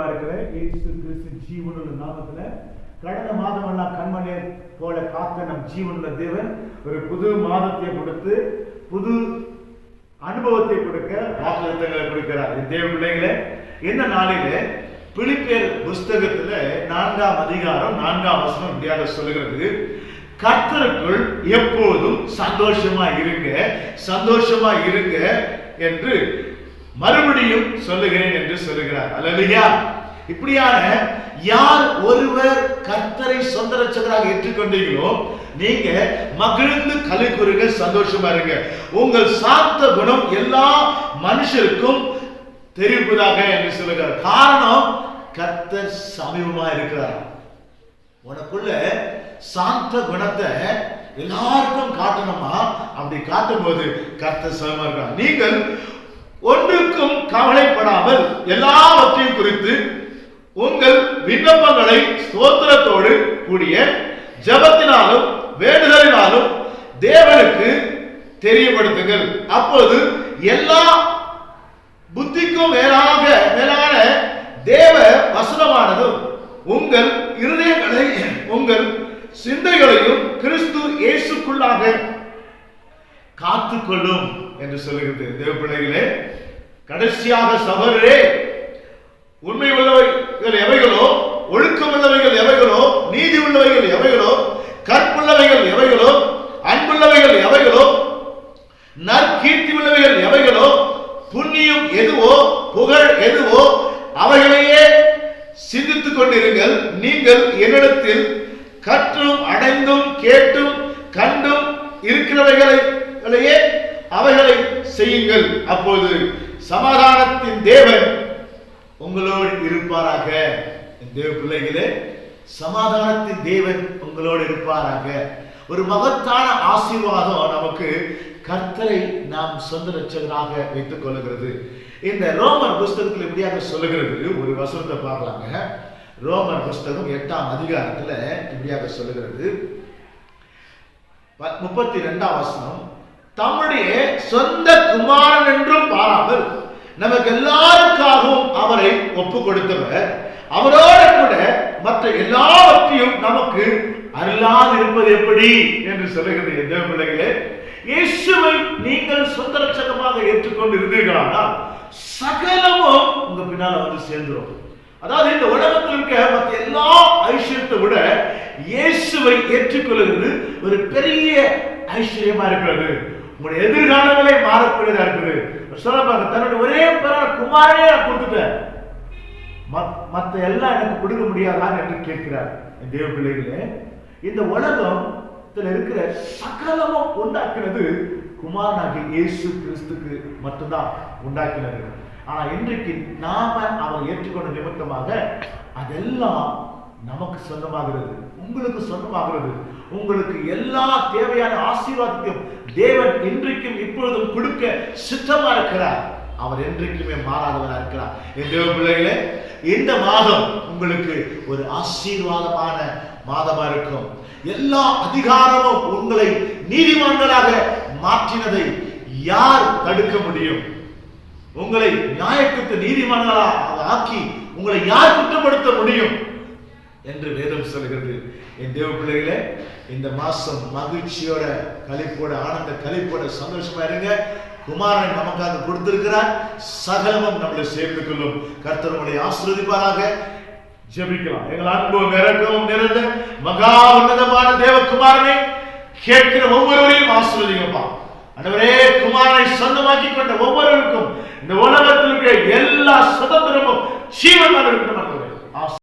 ஆண்டவராக இருக்கிற ஜீவனுள்ள நாமத்துல கடந்த மாதமெல்லாம் கண்மலை போல காத்த நம் ஜீவனுள்ள தேவன் ஒரு புது மாதத்தை கொடுத்து புது அனுபவத்தை கொடுக்க வாக்குத்தங்களை கொடுக்கிறார். தேவ பிள்ளைகளே இந்த நாளிலே பிலிப்பியர் புஸ்தகத்துல நான்காம் அதிகாரம் நான்காம் வசனம் இப்படியாக சொல்லுகிறது. கர்த்தருக்குள் எப்போதும் சந்தோஷமா இருங்க சந்தோஷமா இருங்க என்று மறுபடியும் சொல்லுகிறேன் என்று சொல்லுகிறார். அல்லையா இப்படியான யார் ஒருவர் கர்த்தரை சொந்த ரட்சகராக ஏற்றுக்கொண்டீங்களோ நீங்க மகிழ்ந்து கலை கூறுங்க சந்தோஷமா இருங்க. உங்கள் சாந்த குணம் எல்லா மனுஷருக்கும் தெரிவிப்பதாக என்று சொல்லுகிறார். காரணம் கர்த்தர் சமீபமா இருக்கிறார். உனக்குள்ள சாந்த குணத்தை எல்லாருக்கும் காட்டணுமா? அப்படி காட்டும் போது கர்த்தர் சமமா இருக்கிறார். நீங்கள் ஒன்றுக்கும் கவலைப்படாமல் எல்லாவற்றையும் குறித்து உங்கள் விண்ணப்பங்களை சோத்திரத்தோடு கூடிய ஜபத்தினாலும் வேண்டுதலினாலும் தேவனுக்கு தெரியப்படுத்துங்கள். அப்போது எல்லா புத்திக்கும் மேலாக மேலான தேவ வசனமானதும் உங்கள் இருதயங்களை உங்கள் சிந்தைகளையும் கிறிஸ்து இயேசுக்குள்ளாக காத்துக்கொள்ளும். என்று சொல்லுகிறது. தேவ பிள்ளைகளே கடைசியாக சபரே உண்மை உள்ளவைகள் எவைகளோ ஒழுக்கம் உள்ளவைகள் எவைகளோ நீதி உள்ளவைகள் எவைகளோ கற்புள்ளவைகள் எவைகளோ அன்புள்ளவைகள் எவைகளோ நற்கீர்த்தி உள்ளவைகள் எவைகளோ புண்ணியம் எதுவோ புகழ் எதுவோ அவைகளையே சிந்தித்துக் கொண்டிருங்கள். நீங்கள் என்னிடத்தில் கற்றும் அடைந்தும் கேட்டும் கண்டும் இருக்கிறவைகளையே அவைகளை செய்யுங்கள். அப்பொழுது சமாதானத்தின் தேவன் உங்களோடு இருப்பாராக. தேவ பிள்ளைகளே சமாதானத்தின் தேவன் உங்களோடு இருப்பாராக. ஒரு மகத்தான ஆசீர்வாதம் நமக்கு கர்த்தரை நாம் சொந்த ரட்சகராக வைத்துக் கொள்ளுகிறது. இந்த ரோமர் புஸ்தகத்தில் எப்படியாக சொல்லுகிறது? ஒரு வசனத்தை பார்க்கலாங்க. ரோமர் புஸ்தகம் எட்டாம் அதிகாரத்தில் இப்படியாக சொல்லுகிறது. முப்பத்தி ரெண்டாம் வசனம் தம்முடைய சொந்த குமாரன் என்றும் பாராமல் நமக்கு எல்லாருக்காகவும் அவரை ஒப்பு கொடுத்தவர் அவரோட கூட மற்ற எல்லாவற்றையும் நமக்கு அருளாது இருப்பது எப்படி என்று சொல்லுகிறது எந்த பிள்ளைகளே இயேசுவை நீங்கள் சொந்த ரட்சகமாக ஏற்றுக்கொண்டு இருந்தீர்களானால் சகலமும் உங்க பின்னால வந்து சேர்ந்துடும் அதாவது இந்த உலகத்தில் இருக்க மற்ற எல்லா ஐஸ்வர்யத்தை விட இயேசுவை ஏற்றுக்கொள்கிறது ஒரு பெரிய ஐஸ்வர்யமா இருக்கிறது. உங்களுடைய எதிர்காலங்களே மாறக்கூடியதா இருக்குது. சொல்லப்பாங்க தன்னுடைய ஒரே பிறந்த குமாரனே நான் கொடுத்துட்டேன். மத்- மத்த எல்லாம் எனக்கு கொடுக்க முடியாதான் என்று கேட்கிறார். என் தேவ பிள்ளைகளே இந்த உலகத்துல இருக்கிற சகலமும் உண்டாக்கினது குமாரனாகி இயேசு கிறிஸ்துக்கு மட்டும்தான் உண்டாக்கினது. ஆனா இன்றைக்கு நாம அவர் ஏற்றுக்கொண்ட நிமித்தமாக அதெல்லாம் நமக்கு சொந்தமாகிறது. உங்களுக்கு சொந்தமாகிறது. உங்களுக்கு எல்லா தேவையான ஆசீர்வாதத்தையும் தேவன் இன்றைக்கும் இப்பொழுதும் கொடுக்க சித்தமா இருக்கிறார். அவர் என்றைக்குமே மாறாதவரா இருக்கிறார். என் தேவ பிள்ளைகளே இந்த மாதம் உங்களுக்கு ஒரு ஆசீர்வாதமான மாதமா இருக்கும். எல்லா அதிகாரமும் உங்களை நீதிமான்களாக மாற்றினதை யார் தடுக்க முடியும்? உங்களை நியாயத்துக்கு நீதிமான்களாக ஆக்கி உங்களை யார் குற்றப்படுத்த முடியும்? என்று வேதம் சொல்கிறது. என் தேவ பிள்ளைகளே இந்த மாசம் மகிழ்ச்சியோட களிப்போட ஆனந்த கழிப்போட சந்தோஷமா இருங்க. குமாரன் நமக்காக கொடுத்திருக்கிறார். சகலமும் நம்மளை சேர்ந்து கொள்ளும் கர்த்தனுடைய உங்களை ஆசீர்வதிப்பாராக. ஜெபிக்கலாம். எங்கள் அன்பும் இறக்கமும் நிறைந்த மகா உன்னதமான தேவகுமாரனை கேட்கிற ஒவ்வொருவரையும் ஆசிரியப்பா ஆண்டவரே குமாரனை சொந்தமாக்கி கொண்ட ஒவ்வொருவருக்கும் இந்த உலகத்தில் இருக்கிற எல்லா சுதந்திரமும் ஜீவன் இருக்கட்டும்